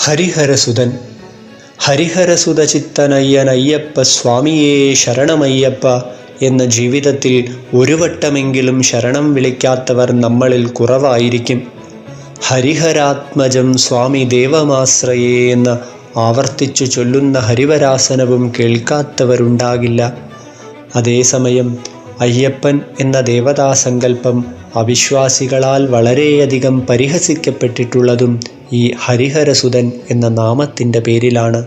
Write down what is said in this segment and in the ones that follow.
ഹരിഹരസുതൻ ചിത്തനയ്യനയ്യപ്പ സ്വാമിയേ ശരണമയ്യപ്പ എന്ന ജീവിതത്തിൽ ഒരു വട്ടമെങ്കിലും ശരണം വിളിക്കാത്തവർ നമ്മളിൽ കുറവായിരിക്കും. ഹരിഹരാത്മജം സ്വാമി ദേവമാശ്രയേ എന്ന് ആവർത്തിച്ചു ചൊല്ലുന്ന ഹരിവരാസനവും കേൾക്കാത്തവരുണ്ടാകില്ല. അതേസമയം അയ്യപ്പൻ എന്ന ദേവതാസങ്കല്പം അവിശ്വാസികളാൽ വളരെയധികം പരിഹസിക്കപ്പെട്ടിട്ടുള്ളതും ഈ ഹരിഹരസുതൻ എന്ന നാമത്തിന്റെ പേരിലാണ്.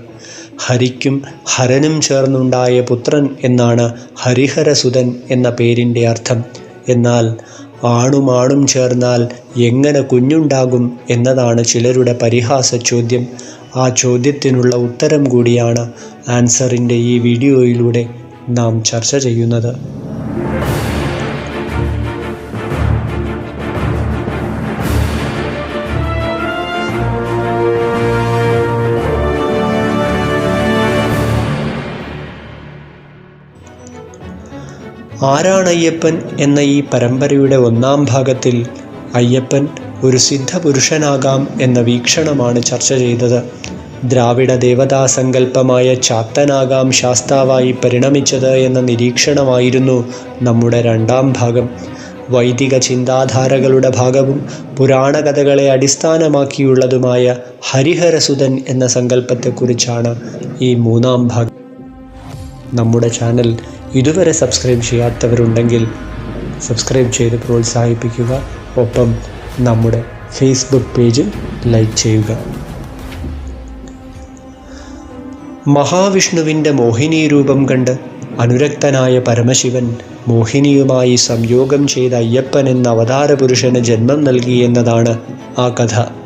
ഹരിക്കും ഹരനും ചേർന്നുണ്ടായ പുത്രൻ എന്നാണ് ഹരിഹരസുതൻ എന്ന പേരിന്റെ അർത്ഥം. എന്നാൽ ആണും ആണും ചേർന്നാൽ എങ്ങനെ കുഞ്ഞുണ്ടാകും എന്നതാണ് ചിലരുടെ പരിഹാസ ചോദ്യം ആ ചോദ്യത്തിനുള്ള ഉത്തരം കൂടിയാണ് ആൻസറിന്റെ ഈ വീഡിയോയിലൂടെ നാം ചർച്ച ചെയ്യുന്നത്. ആരാണ് അയ്യപ്പൻ എന്ന ഈ പരമ്പരയുടെ ഒന്നാം ഭാഗത്തിൽ അയ്യപ്പൻ ഒരു സിദ്ധപുരുഷനാകാം എന്ന വീക്ഷണമാണ് ചർച്ച ചെയ്തത്. ദ്രാവിഡ ദേവതാ സങ്കല്പമായ ചാത്തനാകാം ശാസ്താവായി പരിണമിച്ചത് എന്ന നിരീക്ഷണമായിരുന്നു നമ്മുടെ രണ്ടാം ഭാഗം. വൈദിക ചിന്താധാരകളുടെ ഭാഗവും പുരാണകഥകളെ അടിസ്ഥാനമാക്കിയുള്ളതുമായ ഹരിഹരസുതൻ എന്ന സങ്കല്പത്തെക്കുറിച്ചാണ് ഈ മൂന്നാം ഭാഗം. നമ്മുടെ ചാനൽ ഇതുവരെ സബ്സ്ക്രൈബ് ചെയ്യാത്തവരുണ്ടെങ്കിൽ സബ്സ്ക്രൈബ് ചെയ്ത് പ്രോത്സാഹിപ്പിക്കുക. ഒപ്പം നമ്മുടെ ഫേസ്ബുക്ക് പേജും ലൈക്ക് ചെയ്യുക. മഹാവിഷ്ണുവിന്റെ മോഹിനി രൂപം കണ്ട് അനുരക്തനായ പരമശിവൻ മോഹിനിയുമായി സംയോഗം ചെയ്ത അയ്യപ്പൻ എന്ന അവതാര പുരുഷന് ജന്മം നൽകി എന്നതാണ് ആ കഥ.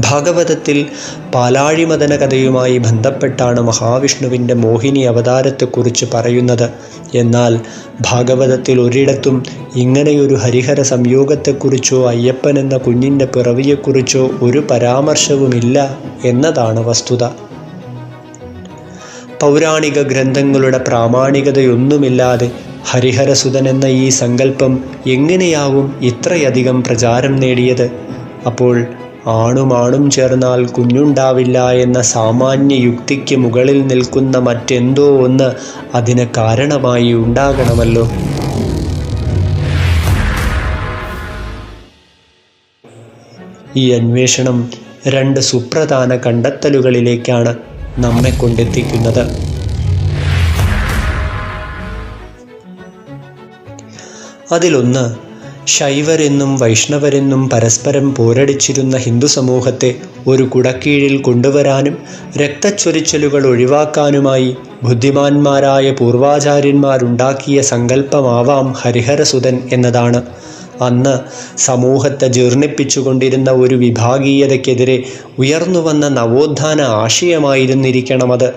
ഭാഗവതത്തിൽ പാലാഴിമദന കഥയുമായി ബന്ധപ്പെട്ടാണ് മഹാവിഷ്ണുവിന്റെ മോഹിനി അവതാരത്തെക്കുറിച്ച് പറയുന്നത്. എന്നാൽ ഭാഗവതത്തിൽ ഒരിടത്തും ഇങ്ങനെയൊരു ഹരിഹര സംയോഗത്തെക്കുറിച്ചോ അയ്യപ്പൻ എന്ന കുഞ്ഞിന്റെ പിറവിയെക്കുറിച്ചോ ഒരു പരാമർശവുമില്ല എന്നതാണ് വസ്തുത. പൗരാണിക ഗ്രന്ഥങ്ങളുടെ പ്രാമാണികതയൊന്നുമില്ലാതെ ഹരിഹരസുതൻ എന്ന ഈ സങ്കല്പം എങ്ങനെയാവും ഇത്രയധികം പ്രചാരം നേടിയത്? അപ്പോൾ ആണുമാണും ചേർന്നാൽ കുഞ്ഞുണ്ടാവില്ല എന്ന സാമാന്യ യുക്തിക്ക് മുകളിൽ നിൽക്കുന്ന മറ്റെന്തോ ഒന്ന് അതിന് കാരണമായി ഉണ്ടാകണമല്ലോ. ഈ അന്വേഷണം രണ്ട് സുപ്രധാന കണ്ടെത്തലുകളിലേക്കാണ് നമ്മെ കൊണ്ടെത്തിക്കുന്നത്. അതിലൊന്ന് ശൈവരെന്നും വൈഷ്ണവരെന്നും പരസ്പരം പോരടിച്ചിരുന്ന ഹിന്ദു സമൂഹത്തെ ഒരു കുടക്കീഴിൽ കൊണ്ടുവരാനും രക്തച്ചൊരിച്ചലുകൾ ഒഴിവാക്കാനുമായി ബുദ്ധിമാന്മാരായ പൂർവാചാര്യന്മാരുണ്ടാക്കിയ സങ്കല്പമാവാം ഹരിഹരസുതൻ എന്നതാണ്. അന്ന് സമൂഹത്തെ ജീർണിപ്പിച്ചുകൊണ്ടിരുന്ന ഒരു വിഭാഗീയതയ്ക്കെതിരെ ഉയർന്നുവന്ന നവോത്ഥാന ആശയമായിരുന്നിരിക്കണമത്.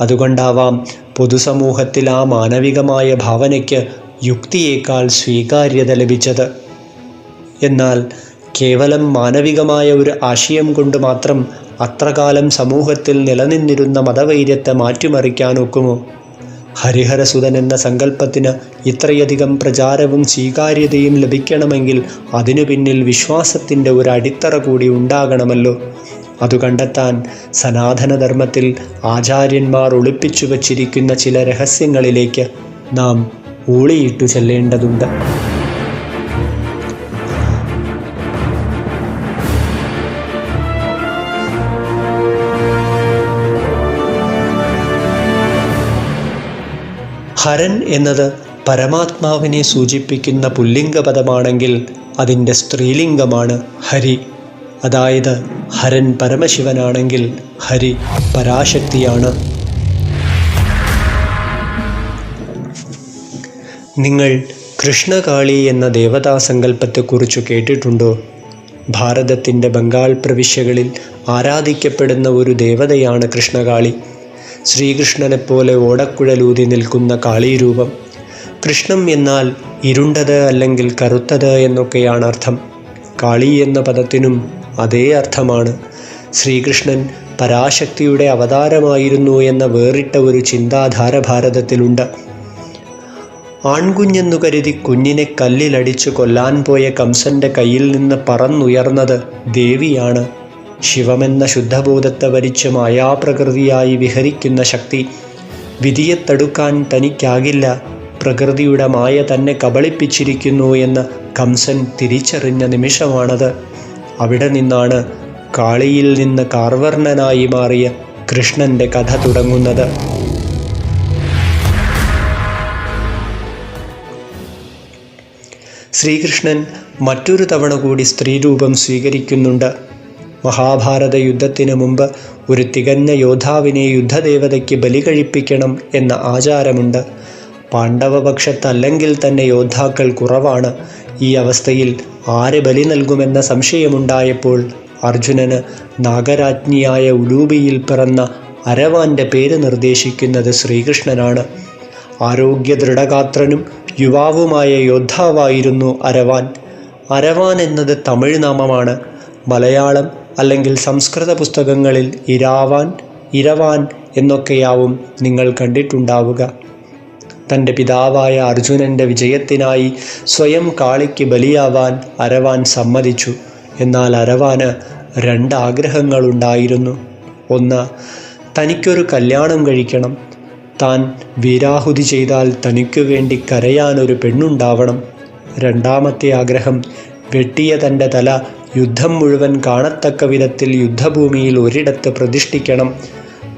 അതുകൊണ്ടാവാം പൊതുസമൂഹത്തിൽ ആ മാനവികമായ ഭാവനയ്ക്ക് യുക്തിയേക്കാൾ സ്വീകാര്യത ലഭിച്ചത്. എന്നാൽ കേവലം മാനവികമായ ഒരു ആശയം കൊണ്ട് മാത്രം അത്രകാലം സമൂഹത്തിൽ നിലനിന്നിരുന്ന മതവൈര്യത്തെ മാറ്റിമറിക്കാനൊക്കുമോ ഹരിഹരസുതൻ എന്ന സങ്കല്പത്തിന് ഇത്രയധികം പ്രചാരവും സ്വീകാര്യതയും ലഭിക്കണമെങ്കിൽ അതിനു പിന്നിൽ വിശ്വാസത്തിന്റെ ഒരു അടിത്തറ കൂടി ഉണ്ടാകണമല്ലോ. അത് കണ്ടെത്താൻ സനാതനധർമ്മത്തിൽ ആചാര്യന്മാർ ഒളിപ്പിച്ചു വച്ചിരിക്കുന്ന ചില രഹസ്യങ്ങളിലേക്ക് നാം ഊളിയിട്ടു ചെല്ലേണ്ടതുണ്ട്. ഹരൻ എന്നത് പരമാത്മാവിനെ സൂചിപ്പിക്കുന്ന പുല്ലിംഗ പദമാണെങ്കിൽ അതിന്റെ സ്ത്രീലിംഗമാണ് ഹരി. അതായത് ഹരൻ പരമശിവനാണെങ്കിൽ ഹരി പരാശക്തിയാണ്. നിങ്ങൾ കൃഷ്ണകാളി എന്ന ദേവതാസങ്കല്പത്തെക്കുറിച്ചു കേട്ടിട്ടുണ്ടോ? ഭാരതത്തിന്റെ ബംഗാൾ പ്രവിശ്യകളിൽ ആരാധിക്കപ്പെടുന്ന ഒരു ദേവതയാണ് കൃഷ്ണകാളി. ശ്രീകൃഷ്ണനെപ്പോലെ ഓടക്കുഴലൂതി നിൽക്കുന്ന കാളീരൂപം. കൃഷ്ണം എന്നാൽ ഇരുണ്ടത് അല്ലെങ്കിൽ കറുത്തത് എന്നൊക്കെയാണ് അർത്ഥം. കാളി എന്ന പദത്തിനും അതേ അർത്ഥമാണ്. ശ്രീകൃഷ്ണൻ പരാശക്തിയുടെ അവതാരമായിരുന്നു എന്ന വേറിട്ട ഒരു ചിന്താധാര ഭാരതത്തിലുണ്ട്. ആൺകുഞ്ഞെന്നു കരുതി കുഞ്ഞിനെ കല്ലിലടിച്ചു കൊല്ലാൻ പോയ കംസന്റെ കയ്യിൽ നിന്ന് പറന്നുയർന്നത് ദേവിയാണ്. ശിവമെന്ന ശുദ്ധബോധത്തെ വരിച്ച് മായാപ്രകൃതിയായി വിഹരിക്കുന്ന ശക്തി വിധിയെ തടുക്കാൻ തനിക്കാകില്ല. പ്രകൃതിയുടെ മായ തന്നെ കബളിപ്പിച്ചിരിക്കുന്നു എന്ന് കംസൻ തിരിച്ചറിഞ്ഞ നിമിഷമാണത്. അവിടെ നിന്നാണ് കാളിയിൽ നിന്ന് കാർവർണനായി മാറിയ കൃഷ്ണന്റെ കഥ തുടങ്ങുന്നത്. ശ്രീകൃഷ്ണൻ മറ്റൊരു തവണ കൂടി സ്ത്രീരൂപം സ്വീകരിക്കുന്നുണ്ട്. മഹാഭാരത യുദ്ധത്തിന് മുമ്പ് ഒരു തികഞ്ഞ യോദ്ധാവിനെ യുദ്ധദേവതയ്ക്ക് ബലി കഴിപ്പിക്കണം എന്ന ആചാരമുണ്ട്. പാണ്ഡവപക്ഷത്തല്ലെങ്കിൽ തന്നെ യോദ്ധാക്കൾ കുറവാണ്. ഈ അവസ്ഥയിൽ ആര് ബലി നൽകുമെന്ന സംശയമുണ്ടായപ്പോൾ അർജുനന് നാഗരാജ്ഞിയായ ഉലൂബിയിൽ പിറന്ന അരവാന്റെ പേര് നിർദ്ദേശിക്കുന്നത് ശ്രീകൃഷ്ണനാണ്. ആരോഗ്യ ദൃഢഗാത്രനും യുവാവുമായ യോദ്ധാവായിരുന്നു അരവാൻ. അരവാൻ എന്നത് തമിഴ് നാമമാണ്. മലയാളം അല്ലെങ്കിൽ സംസ്കൃത പുസ്തകങ്ങളിൽ ഇരാവാൻ ഇരവാൻ എന്നൊക്കെയാവും നിങ്ങൾ കണ്ടിട്ടുണ്ടാവുക. തന്റെ പിതാവായ അർജുനന്റെ വിജയത്തിനായി സ്വയം കാളിക്ക് ബലിയാവാൻ അരവാൻ സമ്മതിച്ചു. എന്നാൽ അരവാന് രണ്ട് ആഗ്രഹങ്ങളുണ്ടായിരുന്നു ഒന്ന് തനിക്കൊരു കല്യാണം കഴിക്കണം. താൻ വീരാഹുതി ചെയ്താൽ തനിക്കു വേണ്ടി കരയാനൊരു പെണ്ണുണ്ടാവണം. രണ്ടാമത്തെ ആഗ്രഹം വെട്ടിയ തന്റെ തല യുദ്ധം മുഴുവൻ കാണത്തക്ക വിധത്തിൽ യുദ്ധഭൂമിയിൽ ഒരിടത്ത് പ്രതിഷ്ഠിക്കണം.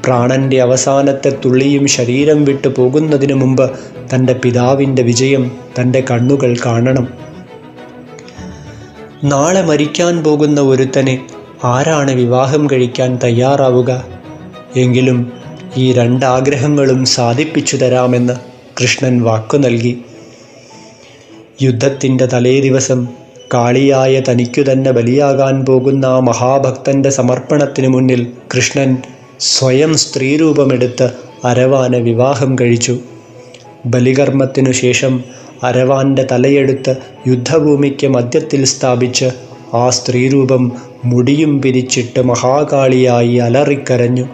പ്രാണന്റെ അവസാനത്തെ തുള്ളിയും ശരീരം വിട്ടു പോകുന്നതിനു മുമ്പ് തന്റെ പിതാവിന്റെ വിജയം തന്റെ കണ്ണുകൾ കാണണം. നാളെ മരിക്കാൻ പോകുന്ന ഒരുത്തനെ ആരാണ് വിവാഹം കഴിക്കാൻ തയ്യാറാവുക? എങ്കിലും ഈ രണ്ടാഗ്രഹങ്ങളും സാധിപ്പിച്ചു തരാമെന്ന് കൃഷ്ണൻ വാക്കു നൽകി. യുദ്ധത്തിന്റെ തലേ ദിവസം കാളിയായ തനിക്കു തന്നെ ബലിയാകാൻ പോകുന്ന ആ മഹാഭക്തന്റെ സമർപ്പണത്തിനു മുന്നിൽ കൃഷ്ണൻ സ്വയം സ്ത്രീരൂപമെടുത്ത് അരവാനെ വിവാഹം കഴിച്ചു. ബലികർമ്മത്തിനു ശേഷം അരവാന്റെ തലയെടുത്ത് യുദ്ധഭൂമിക്ക് മധ്യത്തിൽ സ്ഥാപിച്ച് ആ സ്ത്രീരൂപം മുടിയും പിരിച്ചിട്ട് മഹാകാളിയായി അലറിക്കരഞ്ഞു.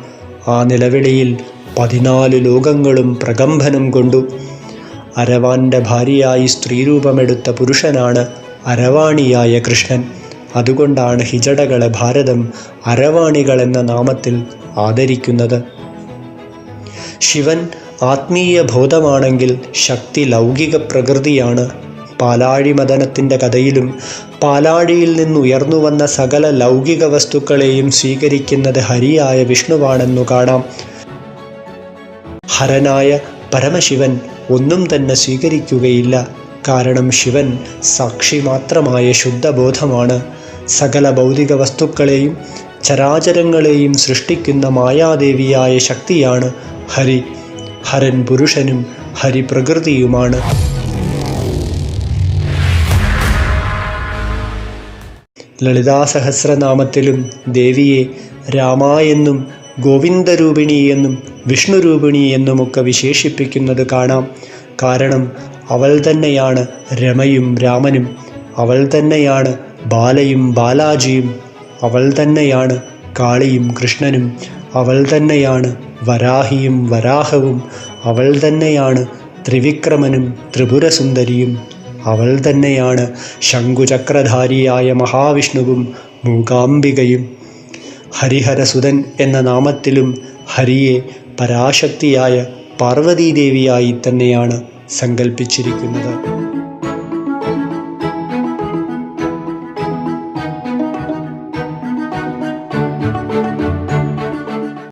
ആ നിലവിളിയിൽ പതിനാല് ലോകങ്ങളും പ്രകമ്പനം കൊണ്ടു. അരവാന്റെ ഭാര്യയായി സ്ത്രീരൂപമെടുത്ത പുരുഷനാണ് അരവാണിയായ കൃഷ്ണൻ. അതുകൊണ്ടാണ് ഹിജടകളെ ഭാരതം അരവാണികൾ എന്ന നാമത്തിൽ ആദരിക്കുന്നത്. ശിവൻ ആത്മീയ ബോധമാണെങ്കിൽ ശക്തി ലൗകിക പ്രകൃതിയാണ്. പാലാഴി മദനത്തിന്റെ കഥയിലും പാലാഴിയിൽ നിന്നുയർന്നു വന്ന സകല ലൗകിക വസ്തുക്കളെയും സ്വീകരിക്കുന്നത് ഹരിയായ വിഷ്ണുവാണെന്നു കാണാം. ഹരനായ പരമശിവൻ ഒന്നും തന്നെ സ്വീകരിക്കുകയില്ല. കാരണം ശിവൻ സാക്ഷി മാത്രമായ ശുദ്ധബോധമാണ്. സകല ഭൗതിക വസ്തുക്കളെയും ചരാചരങ്ങളെയും സൃഷ്ടിക്കുന്ന മായാദേവിയായ ശക്തിയാണ് ഹരി. ഹരൻ പുരുഷനും ഹരി പ്രകൃതിയുമാണ് ലളിതാ സഹസ്രനാമത്തിലും ദേവിയെ രാമ എന്നും ഗോവിന്ദരൂപിണി എന്നും വിഷ്ണുരൂപിണി എന്നുമൊക്കെ വിശേഷിപ്പിക്കുന്നത് കാണാം. കാരണം അവൾ തന്നെയാണ് രമയും രാമനും. അവൾ തന്നെയാണ് ബാലയും ബാലാജിയും. അവൾ തന്നെയാണ് കാളിയും കൃഷ്ണനും. അവൾ തന്നെയാണ് വരാഹിയും വരാഹവും. അവൾ തന്നെയാണ് ത്രിവിക്രമനും ത്രിപുരസുന്ദരിയും. അവൾ തന്നെയാണ് ശംഖുചക്രധാരിയായ മഹാവിഷ്ണുവും മൂകാംബികയും. ഹരിഹരസുതൻ എന്ന നാമത്തിലും ഹരിയെ പരാശക്തിയായ പാർവതീദേവിയായി തന്നെയാണ് സങ്കല്പിച്ചിരിക്കുന്നത്